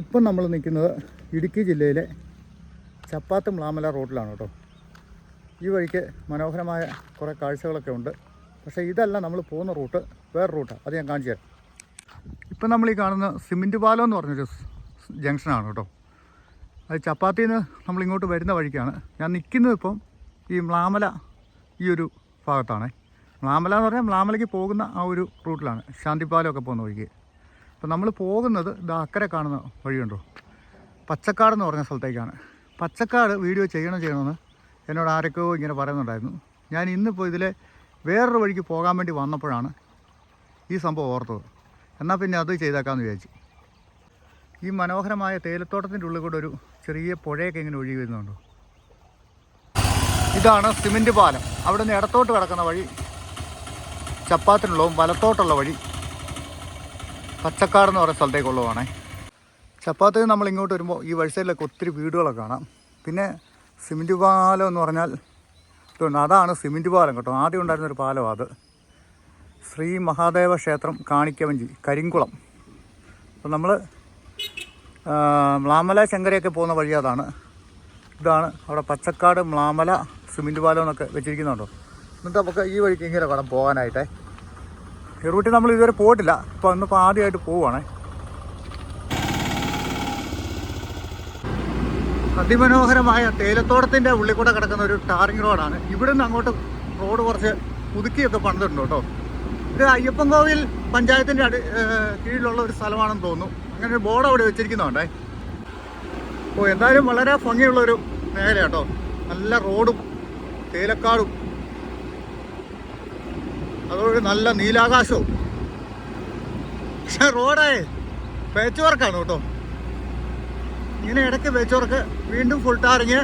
ഇപ്പം നമ്മൾ നിൽക്കുന്നത് ഇടുക്കി ജില്ലയിലെ ചപ്പാത്ത് മ്ലാമല റോഡിലാണ് കേട്ടോ. ഈ വഴിക്ക് മനോഹരമായ കുറേ കാഴ്ചകളൊക്കെ ഉണ്ട്. പക്ഷേ ഇതല്ല നമ്മൾ പോകുന്ന റൂട്ട് വേറെ റൂട്ടാണ്. അത് ഞാൻ കാണിച്ചു തരാം. ഇപ്പം നമ്മൾ ഈ കാണുന്ന സിമെന്റ് പാലം എന്ന് പറഞ്ഞൊരു ജംഗ്ഷനാണ് കേട്ടോ. അത് ചപ്പാത്തിയിൽ നിന്ന് നമ്മൾ ഇങ്ങോട്ട് വരുന്ന വഴിക്കാണ്. ഞാൻ നിൽക്കുന്നത് ഇപ്പം ഈ മ്ലാമല ഈ ഒരു ഭാഗത്താണ്. മ്ലാമല എന്ന് പറഞ്ഞാൽ മ്ലാമലയ്ക്ക് പോകുന്ന ആ ഒരു റൂട്ടിലാണ്. ശാന്തിപ്പാലമൊക്കെ പോകുന്ന വഴിക്ക്. അപ്പം നമ്മൾ പോകുന്നത് ഇത് അക്കരെ കാണുന്ന വഴിയുണ്ടോ പച്ചക്കാട് എന്ന് പറഞ്ഞ സ്ഥലത്തേക്കാണ്. പച്ചക്കാട് വീഡിയോ ചെയ്യണം ചെയ്യണമെന്ന് എന്നോട് ആരൊക്കെയോ ഇങ്ങനെ പറയുന്നുണ്ടായിരുന്നു. ഞാൻ ഇന്നിപ്പോൾ ഇതിലെ വേറൊരു വഴിക്ക് പോകാൻ വേണ്ടി വന്നപ്പോഴാണ് ഈ സംഭവം ഓർത്തത്. എന്നാൽ പിന്നെ അത് ചെയ്തേക്കാമെന്ന് വിചാരിച്ചു. ഈ മനോഹരമായ തേയിലത്തോട്ടത്തിന്റെ ഉള്ളിൽ കൂടെ ഒരു ചെറിയ പുഴയൊക്കെ ഇങ്ങനെ ഒഴുകി വരുന്നുണ്ടോ? ഇതാണ് സിമെന്റ് പാലം. അവിടെ ഇടത്തോട്ട് കിടക്കുന്ന വഴി. ചപ്പാത്തിനുള്ളതും വലത്തോട്ടുള്ള വഴി. പച്ചക്കാട് എന്ന് പറയുന്ന സ്ഥലത്തേക്കുള്ളതാണേ ചപ്പാത്തിൽ നമ്മൾ ഇങ്ങോട്ട് വരുമ്പോൾ ഈ വഴി സൈഡിലൊക്കെ ഒത്തിരി വീടുകളൊക്കെ കാണാം. പിന്നെ സിമെന്റ് പാലം എന്ന് പറഞ്ഞാൽ ഇതുണ്ട്. അതാണ് സിമെന്റ് പാലം കേട്ടോ. ആദ്യം ഉണ്ടായിരുന്നൊരു പാലം അത്. ശ്രീ മഹാദേവ ക്ഷേത്രം കാണിക്കവഞ്ചി കരിങ്കുളം. അപ്പോൾ നമ്മൾ മ്ലാമല ശങ്കരയൊക്കെ പോകുന്ന വഴി അതാണ്. ഇതാണ് അവിടെ പച്ചക്കാട് മ്ലാമല സിമെന്റ് പാലം എന്നൊക്കെ വെച്ചിരിക്കുന്നുണ്ടോ. എന്നിട്ട് നമുക്ക് ഈ വഴിക്ക് ഇങ്ങനെ വേണം പോകാനായിട്ടേ. ഈ റൂട്ടിൽ നമ്മൾ ഇതുവരെ പോയിട്ടില്ല. ഇപ്പോൾ ഇന്നിപ്പോൾ ആദ്യമായിട്ട് പോവുകയാണേ. അതിമനോഹരമായ തേയിലത്തോട്ടത്തിന്റെ ഉള്ളിൽ കൂടെ കിടക്കുന്ന ഒരു ടാറിങ് റോഡാണ്. ഇവിടെ നിന്ന് അങ്ങോട്ട് റോഡ് കുറച്ച് പുതുക്കിയൊക്കെ പണിതിട്ടുണ്ട് കേട്ടോ. ഇത് അയ്യപ്പൻ കോവിൽ പഞ്ചായത്തിന്റെ അടി കീഴിലുള്ള ഒരു സ്ഥലമാണെന്ന് തോന്നുന്നു. അങ്ങനെ ഒരു ബോർഡ് അവിടെ വെച്ചിരിക്കുന്നുണ്ടേ. ഓ എന്തായാലും വളരെ ഭംഗിയുള്ള ഒരു മേഖല കേട്ടോ. നല്ല റോഡും തേയിലക്കാടും അതോടെ നല്ല നീലാകാശവും. പക്ഷെ റോഡായ പേച്ച് വർക്കാണ് കേട്ടോ. ഇങ്ങനെ ഇടയ്ക്ക് വെച്ചവർക്ക് വീണ്ടും ഫുൾ ടാറിങ്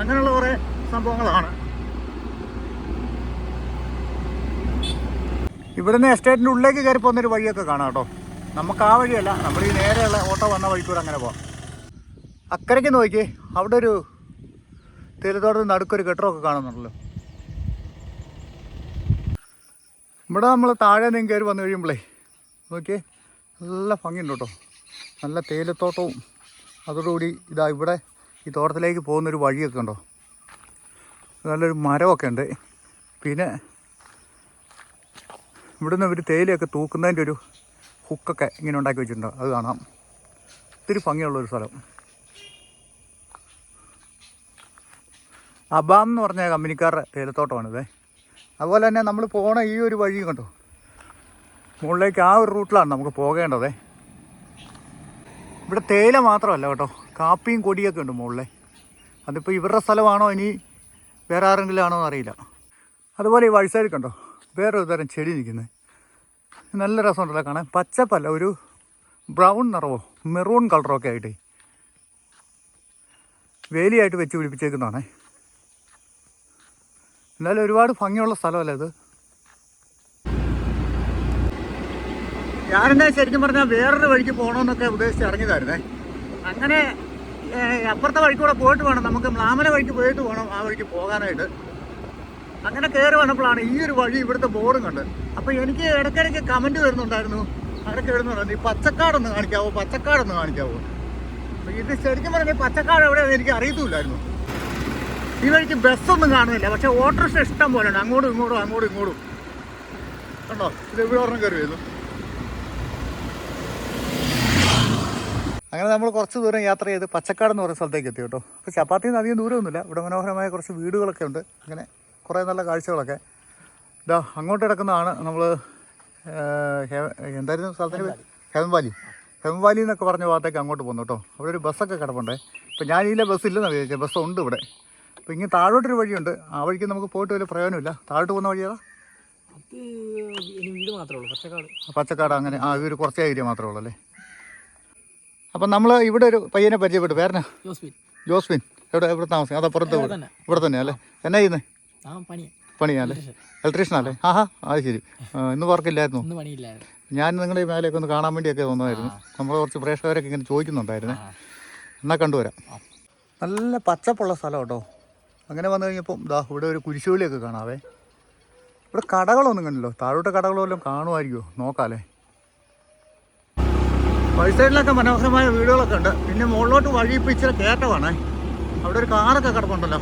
അങ്ങനെയുള്ള കുറേ സംഭവങ്ങളാണ്. ഇവിടുന്ന് എസ്റ്റേറ്റിന്റെ ഉള്ളിലേക്ക് കയറി പോകുന്നൊരു വഴിയൊക്കെ കാണാം കേട്ടോ. നമുക്ക് ആ വഴിയല്ല നമ്മൾ ഈ നേരെയുള്ള ഓട്ടോ വന്ന വഴിക്കൂടെ അങ്ങനെ പോവാം. അക്കരയ്ക്ക് നോക്കി അവിടെ ഒരു തേയിലത്തോട്ടത്തിന് നടുക്കൊരു കെട്ടറൊക്കെ കാണുന്നുണ്ടല്ലോ. ഇവിടെ നമ്മൾ താഴെ നിന്ന് കയറി വന്നു കഴിയുമ്പോഴേ നോക്കിയേ നല്ല ഭംഗിയുണ്ട് കേട്ടോ. നല്ല തേയിലത്തോട്ടവും അതോടുകൂടി ഇതാ ഇവിടെ ഈ തോട്ടത്തിലേക്ക് പോകുന്നൊരു വഴിയൊക്കെ ഉണ്ടോ. നല്ലൊരു മരമൊക്കെ ഉണ്ട്. പിന്നെ ഇവിടുന്ന് ഇവർ തേയിലയൊക്കെ തൂക്കുന്നതിന്റെ ഒരു ഹുക്കൊക്കെ ഇങ്ങനെ ഉണ്ടാക്കി വെച്ചിട്ടുണ്ട്. അത് കാണാം. ഒത്തിരി ഭംഗിയുള്ളൊരു സ്ഥലം. അബാം എന്ന് പറഞ്ഞ കമ്പനിക്കാരുടെ തേയിലത്തോട്ടമാണിത്. അതുപോലെ തന്നെ നമ്മൾ പോണ ഈ ഒരു വഴി കണ്ടോ? മുകളിലേക്ക് ആ ഒരു റൂട്ടിലാണ് നമുക്ക് പോകേണ്ടത്. ഇവിടെ തേയില മാത്രമല്ല കേട്ടോ. കാപ്പിയും കൊടിയൊക്കെ ഉണ്ട് മുകളിലെ. അതിപ്പോൾ ഇവരുടെ സ്ഥലമാണോ ഇനി വേറെ ആരെങ്കിലും ആണോ എന്നറിയില്ല അതുപോലെ ഈ വഴിസൈഡ് കണ്ടോ? വേറൊരു തരം ചെടി നിൽക്കുന്നത് നല്ല രസമുണ്ടല്ലോ കാണാൻ. പച്ചപ്പല്ല ഒരു ബ്രൗൺ നിറവോ മെറൂൺ കളറോ ഒക്കെ ആയിട്ട്. വേലിയായിട്ട് വെച്ച് പിടിപ്പിച്ചേക്കുന്നതാണേ. എന്നാലും ഒരുപാട് ഭംഗിയുള്ള സ്ഥലമല്ലേ ഇത്? ഞാനെന്താ ശരിക്കും പറഞ്ഞാൽ വേറൊരു വഴിക്ക് പോകണമെന്നൊക്കെ ഉദ്ദേശിച്ച് ഇറങ്ങിയതായിരുന്നേ. അങ്ങനെ അപ്പുറത്തെ വഴിക്ക് കൂടെ പോയിട്ട് വേണം. നമുക്ക് മ്ലാമല വഴിക്ക് പോയിട്ട് വേണം ആ വഴിക്ക് പോകാനായിട്ട്. അങ്ങനെ കയറി വന്നപ്പോഴാണ് ഈ ഒരു വഴി ഇവിടുത്തെ ബോർഡും കണ്ട്. അപ്പോൾ എനിക്ക് ഇടയ്ക്കിടയ്ക്ക് കമന്റ് വരുന്നുണ്ടായിരുന്നു. അവിടെ എഴുതുന്നുണ്ടായിരുന്നു ഈ പച്ചക്കാടൊന്ന് കാണിക്കാവോ? പച്ചക്കാടൊന്ന് കാണിക്കാവോ? ഇത് ശരിക്കും പറഞ്ഞാൽ പച്ചക്കാട് എവിടെയാണെന്ന് എനിക്ക് അറിയത്തുമില്ലായിരുന്നു. ഈ വഴിക്ക് ബസ്സൊന്നും കാണുന്നില്ല. പക്ഷേ ഓട്ടോറിക്ഷ ഇഷ്ടം പോലെ ഉണ്ട്. അങ്ങോട്ടും ഇങ്ങോട്ടും അങ്ങോട്ടും ഇങ്ങോട്ടും. കണ്ടോ? ഇത് ഇവിടെ ഒരെണ്ണം അങ്ങനെ നമ്മൾ കുറച്ച് ദൂരം യാത്ര ചെയ്ത് പച്ചക്കാട് എന്ന് പറയുന്ന സ്ഥലത്തേക്ക് എത്തി കേട്ടോ. അപ്പോൾ ചപ്പാത്തിയിൽ നിന്ന് അധികം ദൂരമൊന്നുമില്ല. ഇവിടെ മനോഹരമായ കുറച്ച് വീടുകളൊക്കെ ഉണ്ട്. അങ്ങനെ കുറേ നല്ല കാഴ്ചകളൊക്കെ. ഇതാ അങ്ങോട്ട് കിടക്കുന്നതാണ് നമ്മൾ എന്തായിരുന്നു സ്ഥലത്തിന്റെ ഹെംവാലി ഹെംവാലി എന്നൊക്കെ പറഞ്ഞ ഭാഗത്തേക്ക് അങ്ങോട്ട് പോകുന്നു കേട്ടോ. അവിടെ ഒരു ബസ്സൊക്കെ കിടപ്പുണ്ടേ. ഇപ്പോൾ ബസ്സില്ലെന്നാണ് ബസ് ഇല്ലെന്നാണ് വിചാരിച്ചത്. ബസ്സുണ്ട് ഇവിടെ. അപ്പോൾ ഇങ്ങനെ താഴോട്ടൊരു വഴിയുണ്ട്. ആ വഴിക്ക് നമുക്ക് പോയിട്ട് വലിയ പ്രയോജനമില്ല. താഴോട്ട് പോകുന്ന വഴിയാ വീട് മാത്രമേ ഉള്ളൂ പച്ചക്കാട്. പച്ചക്കാട് അങ്ങനെ. ആ ഒരു കുറച്ച് ഏരിയ മാത്രമേ ഉള്ളൂ അല്ലേ? അപ്പം നമ്മൾ ഇവിടെ ഒരു പയ്യനെ പരിചയപ്പെട്ടു. പേരനാ ജോസ്ബിൻ ജോസ്മിൻ. എവിടെ എവിടെ താമസിക്കും അതാ പുറത്ത് ഇവിടെ തന്നെ. അല്ലേ? എന്നാ ചെയ്യുന്നത് പണി. പണിയാല്ലേ ഇലക്ട്രീഷ്യൻ അല്ലേ? ആഹാ അത് ശരി. ഇന്ന് വർക്കില്ലായിരുന്നു? ഞാൻ നിങ്ങളുടെ ഈ മേലെയൊക്കെ ഒന്ന് കാണാൻ വേണ്ടിയൊക്കെ വന്നതായിരുന്നു. നമ്മൾ കുറച്ച് പ്രേക്ഷകരൊക്കെ ഇങ്ങനെ ചോദിക്കുന്നുണ്ടായിരുന്നു. എന്നാൽ കണ്ടുവരാം. നല്ല പച്ചപ്പുള്ള സ്ഥലം കേട്ടോ. അങ്ങനെ വന്നു കഴിഞ്ഞപ്പം ഇതാ ഇവിടെ ഒരു കുരിശുപള്ളിയൊക്കെ കാണാവേ. ഇവിടെ കടകളൊന്നും കണ്ടില്ലോ താഴോട്ട് കടകളെല്ലാം കാണുമായിരിക്കുമോ നോക്കാല്ലേ വഴി സൈഡിലൊക്കെ മനോഹരമായ വീടുകളൊക്കെ ഉണ്ട്. പിന്നെ മുകളിലോട്ട് വഴി ഇപ്പം ഇച്ചിരി കയറ്റമാണേ. അവിടെ ഒരു കാറൊക്കെ കിടപ്പുണ്ടല്ലോ.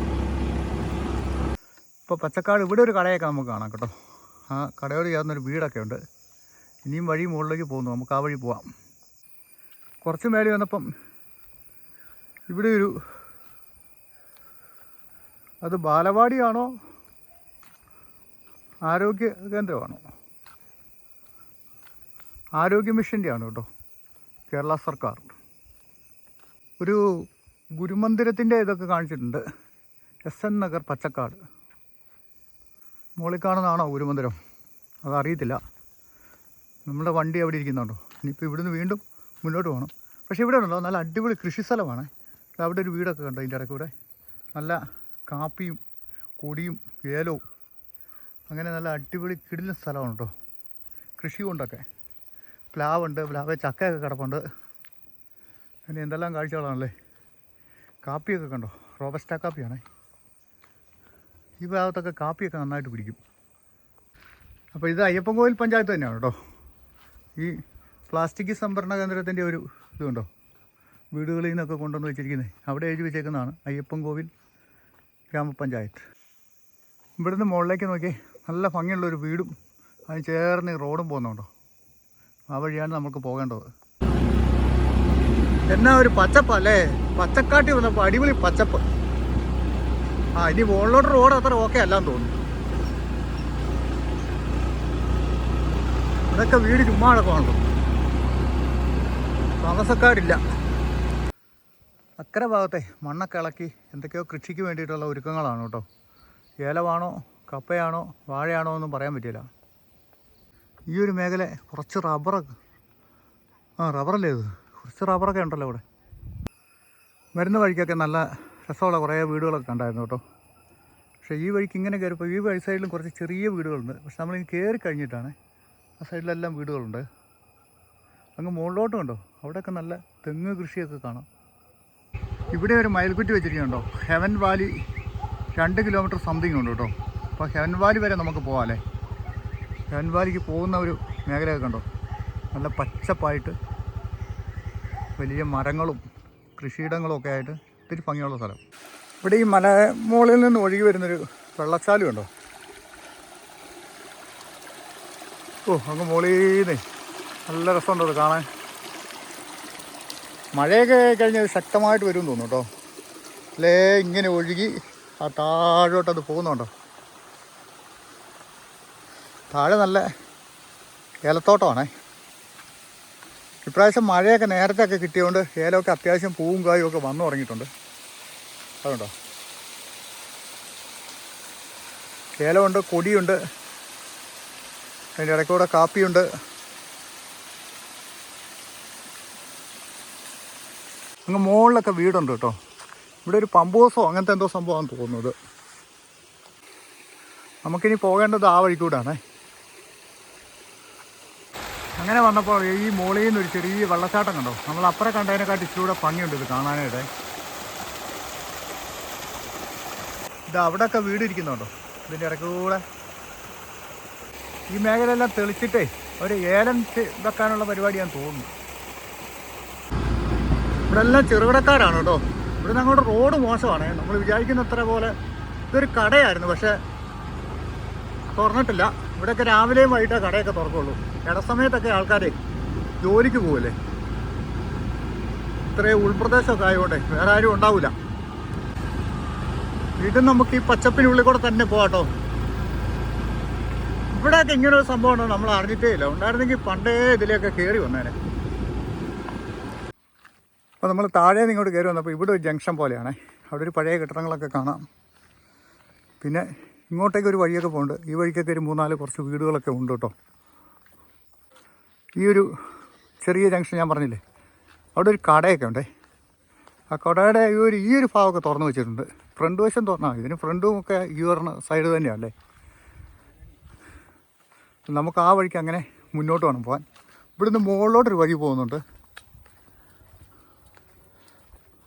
ഇപ്പോൾ പച്ചക്കാട് ഇവിടെ ഒരു കടയൊക്കെ നമുക്ക് കാണാം കേട്ടോ. ആ കടയോട് ചേർന്നൊരു വീടൊക്കെ ഉണ്ട്. ഇനിയും വഴി മുകളിലേക്ക് പോകുന്നു. നമുക്ക് ആ വഴി പോവാം. കുറച്ച് മേലെ വന്നപ്പം ഇവിടെ ഒരു അത് ബാലവാടിയാണോ? ആരോഗ്യ കേന്ദ്രമാണോ? ആരോഗ്യ മിഷന്റെ ആണ് കേട്ടോ കേരള സർക്കാർ. ഒരു ഗുരുമന്ദിരത്തിന്റെ ഇതൊക്കെ കാണിച്ചിട്ടുണ്ട്. S N Nagar Pachakkad. മുകളിൽ കാണുന്നതാണോ ഗുരുമന്ദിരം? അതറിയത്തില്ല. നമ്മുടെ വണ്ടി അവിടെ ഇരിക്കുന്നുണ്ടോ? ഇനിയിപ്പോൾ ഇവിടുന്ന് വീണ്ടും മുന്നോട്ട് പോകണം. പക്ഷേ ഇവിടെ ഉണ്ടല്ലോ നല്ല അടിപൊളി കൃഷി സ്ഥലമാണ് അവിടെ ഒരു വീടൊക്കെ കണ്ടോ ഇതിന്റെ ഇടയ്ക്ക് കൂടെ നല്ല കാപ്പിയും കൊടിയും ഏലവും. അങ്ങനെ നല്ല അടിപൊളി കിടിലൻ സ്ഥലമാണ് കേട്ടോ കൃഷി കൊണ്ടൊക്കെ പ്ലാവുണ്ട് പ്ലാവ് ചക്കയൊക്കെ കിടപ്പുണ്ട്. പിന്നെ എന്തെല്ലാം കാഴ്ചകളാണല്ലേ? കാപ്പിയൊക്കെ കണ്ടോ? റോബസ്റ്റ കാപ്പിയാണേ. ഈ ഭാഗത്തൊക്കെ കാപ്പിയൊക്കെ നന്നായിട്ട് പിടിക്കും. അപ്പോൾ ഇത് അയ്യപ്പൻ കോവിൽ പഞ്ചായത്ത് തന്നെയാണ് കേട്ടോ. ഈ പ്ലാസ്റ്റിക് സംഭരണ കേന്ദ്രത്തിന്റെ ഒരു ഇതുണ്ടോ? വീടുകളിൽ നിന്നൊക്കെ കൊണ്ടുവന്ന് വെച്ചിരിക്കുന്നത്. അവിടെ എഴുതി വെച്ചേക്കുന്നതാണ് അയ്യപ്പൻ കോവിൽ ഗ്രാമപഞ്ചായത്ത് ഇവിടുന്ന് മുകളിലേക്ക് നോക്കി നല്ല ഭംഗിയുള്ളൊരു വീടും അതിന് ചേർന്ന് റോഡും പോകുന്നുണ്ടോ? ആ വഴിയാണ് നമുക്ക് പോകേണ്ടത്. എന്നാ ഒരു പച്ചപ്പല്ലേ പച്ചക്കാട്ടി വന്നപ്പോൾ അടിപൊളി പച്ചപ്പ്. ആ ഇനി മുകളിലോട്ട് റോഡ് അത്ര ഓക്കെ അല്ലാന്ന് തോന്നുന്നു. ഇതൊക്കെ വീട് ചുമ്മാ കിടക്കുവാണല്ലോ താമസക്കാരില്ല. അക്കരെ ഭാഗത്തെ മണ്ണൊക്കെ ഇളക്കി എന്തൊക്കെയോ കൃഷിക്ക് വേണ്ടിയിട്ടുള്ള ഒരുക്കങ്ങളാണ് കേട്ടോ. ഏലമാണോ കപ്പയാണോ വാഴയാണോ ഒന്നും പറയാൻ പറ്റില്ല ഈ ഒരു മേഖല കുറച്ച് റബ്ബറൊക്കെ ആ റബ്ബറല്ലേ ഇത്? കുറച്ച് റബ്ബറൊക്കെ ഉണ്ടല്ലോ ഇവിടെ. വരുന്ന വഴിക്കൊക്കെ നല്ല രസമുള്ള കുറേ വീടുകളൊക്കെ ഉണ്ടായിരുന്നു കേട്ടോ. പക്ഷേ ഈ വഴിക്ക് ഇങ്ങനെ കയറിപ്പോൾ ഈ വഴി സൈഡിലും കുറച്ച് ചെറിയ വീടുകളുണ്ട്. പക്ഷെ നമ്മളിങ്ങനെ കയറി കഴിഞ്ഞിട്ടാണ് ആ സൈഡിലെല്ലാം വീടുകളുണ്ട്. അങ്ങ് മുകളിലോട്ടും ഉണ്ടോ അവിടെയൊക്കെ നല്ല തെങ്ങ് കൃഷിയൊക്കെ കാണാം. ഇവിടെ ഒരു മയൽക്കുറ്റി വെച്ചിരിക്കുന്നുണ്ടോ? ഹെവൻ വാലി രണ്ട് കിലോമീറ്റർ സംതിങ് ഉണ്ട് കേട്ടോ. അപ്പോൾ ഹെവൻ വാലി വരെ നമുക്ക് പോകാമല്ലേ ഹെവൻ വാലിക്ക് പോകുന്ന ഒരു മേഖലയൊക്കെ കണ്ടോ? നല്ല പച്ചപ്പായിട്ട് വലിയ മരങ്ങളും കൃഷിയിടങ്ങളും ഒക്കെ ആയിട്ട് ഒത്തിരി ഭംഗിയുള്ള സ്ഥലം. ഇവിടെ ഈ മല മുകളിൽ നിന്ന് ഒഴുകി വരുന്നൊരു വെള്ളച്ചാലും ഉണ്ടോ? ഓ അങ്ങ് മുകളിൽ നല്ല രസമുണ്ടോ അത് കാണാൻ? മഴയൊക്കെ കഴിഞ്ഞ് ശക്തമായിട്ട് വരും തോന്നുന്നു കേട്ടോ. അല്ലേ ഇങ്ങനെ ഒഴുകി ആ താഴോട്ട് പോകുന്നുണ്ടോ? താഴെ നല്ല ഏലത്തോട്ടമാണേ. ഇപ്രാവശ്യം മഴയൊക്കെ നേരത്തെ ഒക്കെ കിട്ടിയതുകൊണ്ട് ഏലമൊക്കെ അത്യാവശ്യം പൂവും കായും ഒക്കെ വന്നു തുടങ്ങിയിട്ടുണ്ട്. അതുണ്ടോ? ഏലമുണ്ട് കൊടിയുണ്ട്. അതിന്റെ ഇടയ്ക്കൂടെ കാപ്പിയുണ്ട്. അങ്ങ് മുകളിലൊക്കെ വീടുണ്ട് കേട്ടോ. ഇവിടെ ഒരു പമ്പ് ഹൗസോ അങ്ങനത്തെ എന്തോ സംഭവമാണെന്ന് തോന്നുന്നത്. നമുക്കിനി പോകേണ്ടത് ആ വഴിക്കൂടാണേ. അങ്ങനെ വന്നപ്പോൾ ഈ മുകളിൽ നിന്ന് ഒരു ചെറിയ വെള്ളച്ചാട്ടം കണ്ടോ? നമ്മൾ അപ്പുറം കണ്ടതിനെക്കാട്ടി ഇച്ചിരി കൂടെ ഭംഗിയുണ്ട് ഇത് കാണാനായിട്ട്. ഇത് അവിടെയൊക്കെ വീട് ഇരിക്കുന്നുണ്ടോ ഇതിന്റെ ഇടയ്ക്ക് കൂടെ ഈ മേഖലയെല്ലാം തെളിച്ചിട്ടേ ഒരു ഏലം വെക്കാനുള്ള പരിപാടിയാണെന്ന് തോന്നുന്നു. ഇവിടെ എല്ലാം ചെറുകിടക്കാരാണ് കേട്ടോ. ഇവിടെ അങ്ങോട്ട് റോഡ് മോശമാണ്. നമ്മൾ വിചാരിക്കുന്ന അത്ര പോലെ ഇതൊരു കടയായിരുന്നു. പക്ഷേ തുറന്നിട്ടില്ല. ഇവിടെയൊക്കെ രാവിലെയും വൈകിട്ടേ കടയൊക്കെ തുറക്കുള്ളൂ. ഇടസമയത്തൊക്കെ ആൾക്കാർ ജോലിക്ക് പോകല്ലേ ഇത്രയും ഉൾപ്രദേശമൊക്കെ ആയതുകൊണ്ട് വേറെ ആരും ഉണ്ടാവില്ല ഇത് നമുക്ക് ഈ പച്ചപ്പിനുള്ളിൽ കൂടെ തന്നെ പോകാട്ടോ ഇവിടെയൊക്കെ ഇങ്ങനെ ഒരു സംഭവം ഉണ്ടോ നമ്മൾ അറിഞ്ഞിട്ടേ ഇല്ല. ഉണ്ടായിരുന്നെങ്കിൽ പണ്ടേ ഇതിലെയൊക്കെ കയറി വന്നേനെ. അപ്പോൾ നമ്മൾ താഴെ ഇങ്ങോട്ട് കയറി വന്നപ്പോൾ ഇവിടെ ഒരു ജംഗ്ഷൻ പോലെയാണ്. അവിടെ ഒരു പഴയ കെട്ടിടങ്ങളൊക്കെ കാണാം. പിന്നെ ഇങ്ങോട്ടേക്ക് ഒരു വഴിയൊക്കെ പോകുന്നുണ്ട് ഈ വഴിക്കൊക്കെ ഒരു മൂന്നാൽ കുറച്ച് വീടുകളൊക്കെ ഉണ്ട് കേട്ടോ. ഈ ഒരു ചെറിയ ജംഗ്ഷൻ ഞാൻ പറഞ്ഞില്ലേ? അവിടെ ഒരു കടയൊക്കെ ഉണ്ടേ. ആ കടയുടെ ഈ ഒരു ഈ ഒരു ഭാഗമൊക്കെ തുറന്നു വെച്ചിട്ടുണ്ട്. ഫ്രണ്ട് വശം തുറന്നാൽ ഇതിന് ഫ്രണ്ടും ഒക്കെ ഈ പറഞ്ഞ സൈഡ് തന്നെയല്ലേ നമുക്ക് ആ വഴിക്ക് അങ്ങനെ മുന്നോട്ട് വേണം പോകാൻ. ഇവിടുന്ന് മുകളിലോട്ടൊരു വഴി പോകുന്നുണ്ട്.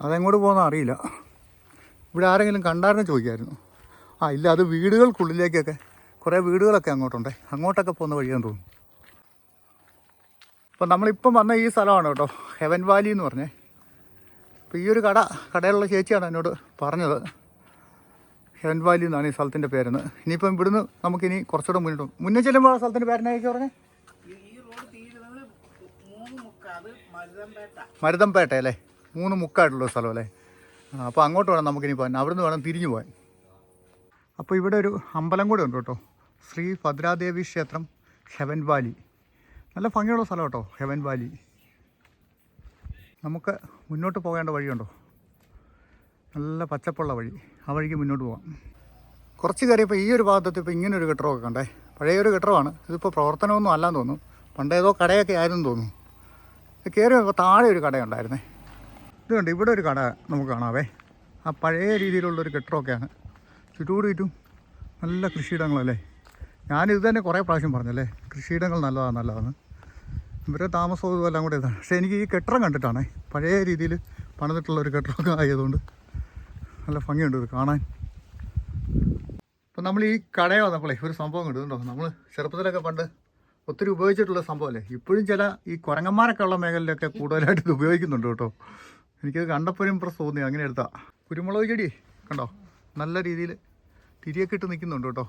അതെങ്ങോട്ട് പോകുന്ന അറിയില്ല. ഇവിടെ ആരെങ്കിലും കണ്ടായിരുന്നു ചോദിക്കായിരുന്നു. ആ ഇല്ല അത് വീടുകൾക്കുള്ളിലേക്കൊക്കെ. കുറേ വീടുകളൊക്കെ അങ്ങോട്ടുണ്ടേ. അങ്ങോട്ടൊക്കെ പോകുന്ന വഴിയാന്ന് തോന്നുന്നു. അപ്പോൾ നമ്മളിപ്പം വന്ന ഈ സ്ഥലമാണ് കേട്ടോ. ഹെവൻ വാലി എന്ന് പറഞ്ഞേ. അപ്പോൾ ഈ ഒരു കട കടയിലുള്ള ചേച്ചിയാണ് എന്നോട് പറഞ്ഞത്. ഹെവൻ വാലി എന്നാണ് ഈ സ്ഥലത്തിന്റെ പേരെന്ന്. ഇനിയിപ്പം ഇവിടുന്ന് നമുക്കിനി കുറച്ചുകൂടെ മുന്നോട്ട്. മുന്നേ ചെല്ലുമ്പോൾ ആ സ്ഥലത്തിന്റെ പേരെന്നായിരിക്കും പറഞ്ഞേ? മരുതമ്പേട്ട അല്ലേ മൂന്ന് മുക്കായിട്ടുള്ള സ്ഥലം അല്ലേ? അപ്പോൾ അങ്ങോട്ട് വേണം നമുക്കിനി പോകാൻ. അവിടുന്ന് വേണം തിരിഞ്ഞു പോകാൻ. അപ്പോൾ ഇവിടെ ഒരു അമ്പലം കൂടെ ഉണ്ട് കേട്ടോ. ശ്രീ ഭദ്രാദേവി ക്ഷേത്രം ഹെവൻ വാലി. നല്ല ഭംഗിയുള്ള സ്ഥലം കേട്ടോ ഹെവൻ വാലി. നമുക്ക് മുന്നോട്ട് പോകേണ്ട വഴിയുണ്ടോ നല്ല പച്ചപ്പുള്ള വഴി. ആ വഴിക്ക് മുന്നോട്ട് പോകാം. കുറച്ച് കയറിയപ്പോൾ ഈ ഒരു ഭാഗത്ത് ഇപ്പോൾ ഇങ്ങനൊരു കെട്ടിടമൊക്കെ കണ്ടേ. പഴയൊരു കെട്ടിടമാണ്. ഇതിപ്പോൾ പ്രവർത്തനമൊന്നും അല്ലാന്ന് തോന്നുന്നു. പണ്ടേതോ കടയൊക്കെ ആയിരുന്നു തോന്നുന്നു. കയറി താഴെ ഒരു കടയുണ്ടായിരുന്നേ. ഇതുണ്ട് ഇവിടെ ഒരു കട നമുക്ക് കാണാവേ. ആ പഴയ രീതിയിലുള്ളൊരു കെട്ടിടമൊക്കെയാണ്. ചുറ്റോട് ചുറ്റും നല്ല കൃഷിയിടങ്ങളല്ലേ? ഞാനിത് തന്നെ കുറേ പ്രാവശ്യം പറഞ്ഞല്ലേ കൃഷിയിടങ്ങൾ നല്ലതാണ് നല്ലതാണ് ഇവരെ താമസവും ഇതുമെല്ലാം കൂടെ ഇതാണ്. പക്ഷേ എനിക്ക് ഈ കെട്ടിടം കണ്ടിട്ടാണേ പഴയ രീതിയിൽ പണിതിട്ടുള്ള ഒരു കെട്ടിടമൊക്കെ ആയതുകൊണ്ട് നല്ല ഭംഗിയുണ്ട് ഇത് കാണാൻ. ഇപ്പം നമ്മൾ ഈ കടയിൽ വന്നപ്പോഴേ ഒരു സംഭവം കിട്ടുന്നുണ്ടോ നമ്മൾ ചെറുപ്പത്തിലൊക്കെ പണ്ട് ഒത്തിരി ഉപയോഗിച്ചിട്ടുള്ള സംഭവമല്ലേ? ഇപ്പോഴും ചില ഈ കുരങ്ങന്മാരൊക്കെ ഉള്ള മേഖലയിലൊക്കെ കൂടുതലായിട്ട് ഇത് ഉപയോഗിക്കുന്നുണ്ട് കേട്ടോ. എനിക്കത് കണ്ടപ്പോഴും ഇമ്പ്രസ് തോന്നി. അങ്ങനെ എടുത്താ. കുരുമുളക് ചെടി കണ്ടോ? നല്ല രീതിയിൽ തിരിയൊക്കെ ഇട്ട് നിൽക്കുന്നുണ്ട് കേട്ടോ.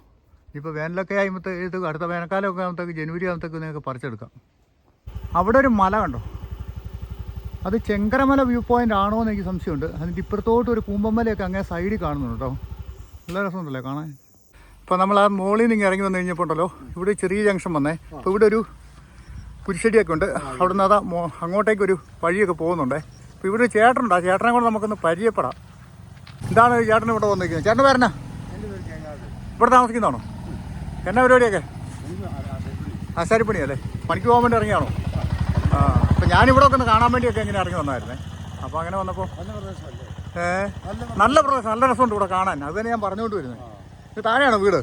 ഇപ്പോൾ വേനലൊക്കെ ആകുമ്പോഴത്തേക്ക് അടുത്ത വേനൽക്കാലമൊക്കെ ആകുമ്പോഴത്തേക്ക് ജനുവരി ആകുമ്പോഴത്തേക്ക് നിങ്ങൾക്ക് പറിച്ചെടുക്കാം. അവിടെ ഒരു മല കണ്ടോ? അത് ചെങ്കരമല വ്യൂ പോയിന്റ് ആണോ എന്ന് എനിക്ക് സംശയമുണ്ട്. അതിന്റെ ഇപ്പുറത്തോട്ട് ഒരു കൂമ്പമലയൊക്കെ അങ്ങനെ സൈഡിൽ കാണുന്നുണ്ട് കേട്ടോ. നല്ല രസമുണ്ടല്ലേ കാണാൻ? ഇപ്പോൾ നമ്മൾ ആ മോളിൽ നിന്ന് ഇറങ്ങി വന്നു കഴിഞ്ഞപ്പോൾ ഉണ്ടല്ലോ. ഇവിടെ ചെറിയ ജംഗ്ഷൻ വന്നേ. അപ്പോൾ ഇവിടെ ഒരു കുരിശടിയൊക്കെ ഉണ്ട്. അവിടെ നിന്ന് അതാ അങ്ങോട്ടേക്കൊരു വഴിയൊക്കെ പോകുന്നുണ്ടേ. അപ്പോൾ ഇവിടെ ചേട്ടനുണ്ട്. ആ ചേട്ടനെ കൂടെ നമുക്കൊന്ന് പരിചയപ്പെടാം. എന്താണ് ചേട്ടൻ ഇവിടെ വന്നിരിക്കുന്നത്? ചേട്ടൻ പേരനാ ഇവിടെ താമസിക്കുന്നതാണോ? എന്നാ പരിപാടിയൊക്കെ? ആശാരിപ്പണിയല്ലേ പണിക്ക് പോകാൻ വേണ്ടി ഇറങ്ങിയാണോ? ആ അപ്പം ഞാനിവിടെ ഒക്കെ ഒന്ന് കാണാൻ വേണ്ടിയൊക്കെ ഇങ്ങനെ ഇറങ്ങി വന്നായിരുന്നേ. അപ്പോൾ അങ്ങനെ വന്നപ്പോൾ ഏ? നല്ല പ്രദേശം. നല്ല രസമുണ്ട് ഇവിടെ കാണാൻ. അത് തന്നെ ഞാൻ പറഞ്ഞുകൊണ്ട് വരുന്നത്. ഇത് താഴെയാണോ വീട്?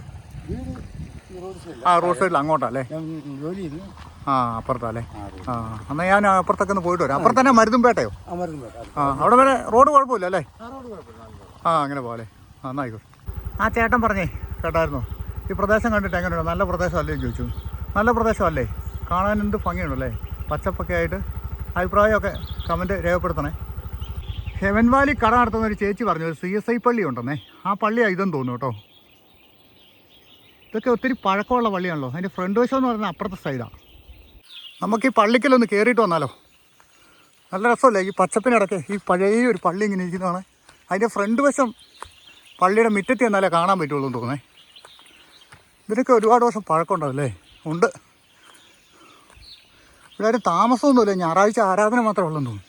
ആ റോഡ് സൈഡിൽ അങ്ങോട്ടാ അല്ലേ? ആ അപ്പുറത്താല്ലേ? ആ എന്നാ ഞാൻ അപ്പുറത്തൊക്കെ ഒന്ന് പോയിട്ട് വരാം. അപ്പുറത്ത് തന്നെ മരുതുംപേട്ടയോ? ആ അവിടെ വരെ റോഡ് കുഴപ്പമില്ല അല്ലേ ആ അങ്ങനെ പോലെ ആ ആയിക്കോട്ടെ. ആ ചേട്ടൻ പറഞ്ഞേ കേട്ടായിരുന്നു? ഈ പ്രദേശം കണ്ടിട്ട് എങ്ങനെയുണ്ട്? നല്ല പ്രദേശം അല്ലേ എന്ന് ചോദിച്ചു. നല്ല പ്രദേശമല്ലേ? കാണാൻ എന്ത് ഭംഗിയുണ്ടല്ലേ? പച്ചപ്പൊക്കെ ആയിട്ട് അഭിപ്രായമൊക്കെ കമന്റ് രേഖപ്പെടുത്തണേ. ഹെവൻ വാലി കട നടത്തുന്ന ഒരു ചേച്ചി പറഞ്ഞു ഒരു സി എസ് ഐ പള്ളി ഉണ്ടെന്നേ. ആ പള്ളിയാണ് ഇതെന്ന് തോന്നുന്നു കേട്ടോ. ഇതൊക്കെ ഒത്തിരി പഴക്കമുള്ള പള്ളിയാണല്ലോ. അതിന്റെ ഫ്രണ്ട് വശം എന്ന് പറയുന്നത് അപ്പുറത്തെ സൈഡാണ് നമുക്ക് ഈ പള്ളിക്കലൊന്ന് കയറിയിട്ട് വന്നാലോ? നല്ല രസമല്ലേ ഈ പച്ചപ്പിനിടയ്ക്ക് ഈ പഴയ ഒരു പള്ളി ഇങ്ങനെ ഇരിക്കുന്നതാണ്. അതിന്റെ ഫ്രണ്ട് വശം പള്ളിയുടെ മുറ്റത്ത് എന്നാലേ കാണാൻ പറ്റുള്ളൂ എന്ന് തോന്നേ ഇതിനൊക്കെ ഒരുപാട് വർഷം പഴക്കമുണ്ടാവില്ലേ ഉണ്ട്. ഇവിടെ ആരും താമസമൊന്നുമില്ല. ഞായറാഴ്ച ആരാധന മാത്രമേ ഉള്ളൂ തോന്നുന്നു.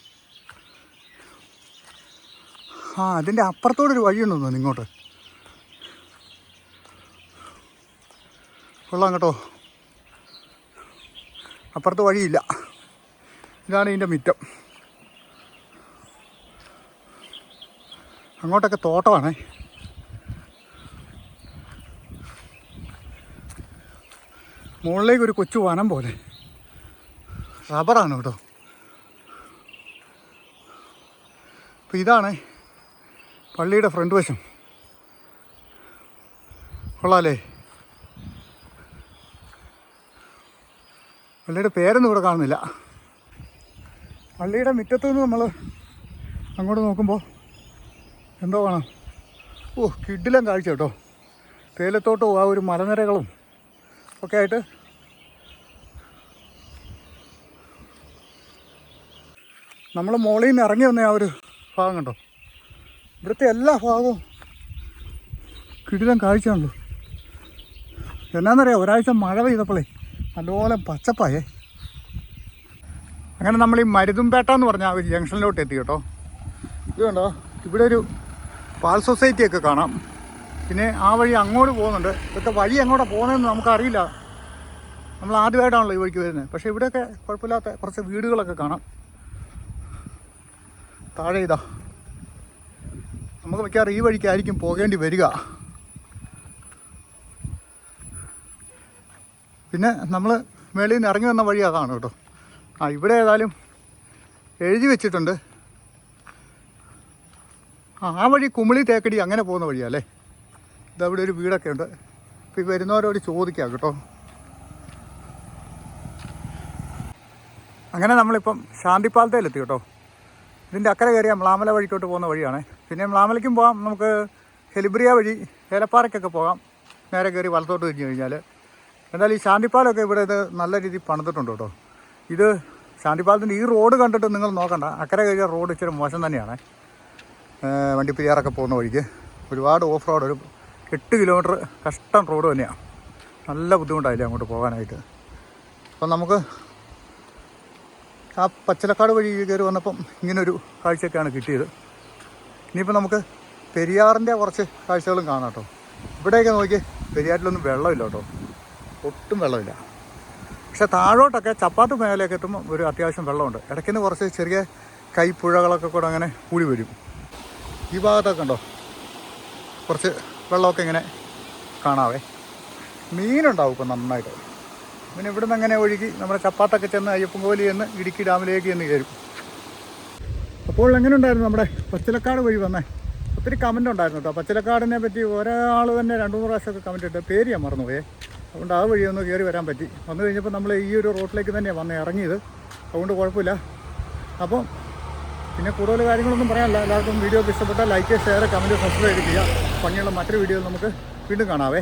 ആ അതിന്റെ അപ്പുറത്തോടൊരു വഴിയുണ്ടെന്ന് തോന്നുന്നു ഇങ്ങോട്ട്. കൊള്ളാം കേട്ടോ. അപ്പുറത്ത് വഴിയില്ല. ഇതാണ് ഇതിന്റെ മിറ്റം. അങ്ങോട്ടൊക്കെ തോട്ടമാണേ. മുകളിലേക്ക് ഒരു കൊച്ചു വനം പോലെ. റബ്ബറാണ് കേട്ടോ. അപ്പോൾ ഇതാണ് പള്ളിയുടെ ഫ്രണ്ട് വശം. കൊള്ളാലേ പള്ളിയുടെ പേരൊന്നും ഇവിടെ കാണുന്നില്ല. പള്ളിയുടെ മുറ്റത്തുനിന്ന് നമ്മൾ അങ്ങോട്ട് നോക്കുമ്പോൾ എന്തോ കാണാം. ഓ കിഡിലും കാഴ്ച കേട്ടോ. തേയിലത്തോട്ടവും ആ ഒരു മലനിരകളും ഒക്കെ ആയിട്ട് നമ്മൾ മോളിൽ നിന്ന് ഇറങ്ങി വന്ന ആ ഒരു ഭാഗം കണ്ടോ? ഇവിടുത്തെ എല്ലാ ഭാഗവും കിടിലം കാഴ്ചയാണല്ലോ. എന്നാന്നറിയാം? ഒരാഴ്ച മഴ പെയ്തപ്പോഴേ നല്ലപോലെ പച്ചപ്പായേ. അങ്ങനെ നമ്മൾ ഈ മരുതുംപേട്ട എന്ന് പറഞ്ഞ ഒരു ജംഗ്ഷനിലോട്ട് എത്തി കേട്ടോ. ഇത് കണ്ടോ? ഇവിടെ ഒരു പാൽ സൊസൈറ്റി ഒക്കെ കാണാം. പിന്നെ ആ വഴി അങ്ങോട്ട് പോകുന്നുണ്ട്. ഇതൊക്കെ വഴി എങ്ങോട്ടാണ് പോകുന്നതെന്ന് നമുക്കറിയില്ല. നമ്മൾ ആദ്യമായിട്ടാണല്ലോ ഈ വഴിക്ക് വരുന്നത്. പക്ഷേ ഇവിടെയൊക്കെ കുഴപ്പമില്ലാത്ത കുറച്ച് വീടുകളൊക്കെ കാണാം. താഴെ ഇതാ. നമുക്ക് മിക്കവാറും ഈ വഴിക്കായിരിക്കും പോകേണ്ടി വരിക. പിന്നെ നമ്മൾ മേളിൽ നിന്ന് ഇറങ്ങി വന്ന വഴി അതാണ് കേട്ടോ. ആ ഇവിടെ ഏതായാലും എഴുതി വെച്ചിട്ടുണ്ട്. ആ ആ വഴി കുമിളി തേക്കടി അങ്ങനെ പോകുന്ന വഴിയല്ലേ? ഇതവിടെ ഒരു വീടൊക്കെ ഉണ്ട്. അപ്പോൾ ഈ വരുന്നവരോട് ചോദിക്കാം കേട്ടോ. അങ്ങനെ നമ്മളിപ്പം ശാന്തിപ്പാലത്തേലെത്തി കേട്ടോ. ഇതിന്റെ അക്കരെ കയറിയ മ്ലാമല വഴിക്കോട്ട് പോകുന്ന വഴിയാണ്. പിന്നെ മ്ലാമലയ്ക്കും പോകാം നമുക്ക് ഹെലിബ്രിയ വഴി ഏലപ്പാറയ്ക്കൊക്കെ പോകാം. നേരെ കയറി വലത്തോട്ട് തിരിഞ്ഞു കഴിഞ്ഞാൽ എന്തായാലും ഈ ശാന്തിപ്പാലമൊക്കെ ഇവിടെ ഇത് നല്ല രീതിയിൽ പണിതിട്ടുണ്ട് കേട്ടോ. ഇത് ശാന്തിപ്പാലത്തിന്റെ ഈ റോഡ് കണ്ടിട്ട് നിങ്ങൾ നോക്കണ്ട. അക്കരെ കഴിഞ്ഞ റോഡ് ഇച്ചിരി മോശം തന്നെയാണ്. വണ്ടിപ്പെരിയാറൊക്കെ പോകുന്ന വഴിക്ക്. ഒരുപാട് ഓഫ് റോഡ് ഒരു എട്ട് കിലോമീറ്റർ കഷ്ടം റോഡ് തന്നെയാണ് നല്ല ബുദ്ധിമുട്ടായില്ലേ അങ്ങോട്ട് പോകാനായിട്ട്. അപ്പം നമുക്ക് ആ പച്ചിലക്കാട് വഴി കയറി വന്നപ്പം ഇങ്ങനൊരു കാഴ്ചയൊക്കെയാണ് കിട്ടിയത്. ഇനിയിപ്പോൾ നമുക്ക് പെരിയാറിന്റെ കുറച്ച് കാഴ്ചകളും കാണാം കേട്ടോ. ഇവിടെയൊക്കെ നോക്കി പെരിയാറിലൊന്നും വെള്ളമില്ല കേട്ടോ. ഒട്ടും വെള്ളമില്ല. പക്ഷെ താഴോട്ടൊക്കെ ചപ്പാത്ത് മേഖലയൊക്കെ എത്തുമ്പോൾ ഒരു അത്യാവശ്യം വെള്ളമുണ്ട്. ഇടയ്ക്കിന്ന് കുറച്ച് ചെറിയ കൈപ്പുഴകളൊക്കെ കൂടെ അങ്ങനെ കൂടി വരും. ഈ ഭാഗത്തൊക്കെ ഉണ്ടോ കുറച്ച് വെള്ളമൊക്കെ ഇങ്ങനെ കാണാവേ. മീനുണ്ടാവും ഇപ്പം നന്നായിട്ട്. പിന്നെ ഇവിടുന്ന് അങ്ങനെ ഒഴുകി നമ്മുടെ ചപ്പാത്തൊക്കെ ചെന്ന് അയ്യപ്പൻകോലി എന്ന് ഇടുക്കി ഡാമിലേക്ക് എന്ന് കയറും. അപ്പോൾ എങ്ങനെ ഉണ്ടായിരുന്നു നമ്മുടെ പച്ചിലക്കാട് വഴി വന്നേ? ഒത്തിരി കമന്റ് ഉണ്ടായിരുന്നു കേട്ടോ. പച്ചിലക്കാടിനെ പറ്റി ഒരാൾ തന്നെ രണ്ടു മൂന്ന് പ്രാവശ്യമൊക്കെ കമന്റ് ഇട്ട് പേര് ഞാൻ മറന്നുപോയേ. അതുകൊണ്ട് ആ വഴി ഒന്ന് കയറി വരാൻ പറ്റി. വന്നു കഴിഞ്ഞപ്പോൾ നമ്മൾ ഈ ഒരു റോട്ടിലേക്ക് തന്നെയാണ് വന്ന് ഇറങ്ങിയത്. അതുകൊണ്ട് കുഴപ്പമില്ല. അപ്പം പിന്നെ കൂടുതൽ കാര്യങ്ങളൊന്നും പറയാനില്ല. എല്ലാവർക്കും വീഡിയോ ഇഷ്ടപ്പെട്ടാൽ ലൈക്ക് ഷെയർ കമന്റ് സബ്സ്ക്രൈബ് ചെയ്യുക ഭംഗിയുള്ള മറ്റൊരു വീഡിയോ നമുക്ക് വീണ്ടും കാണാവേ.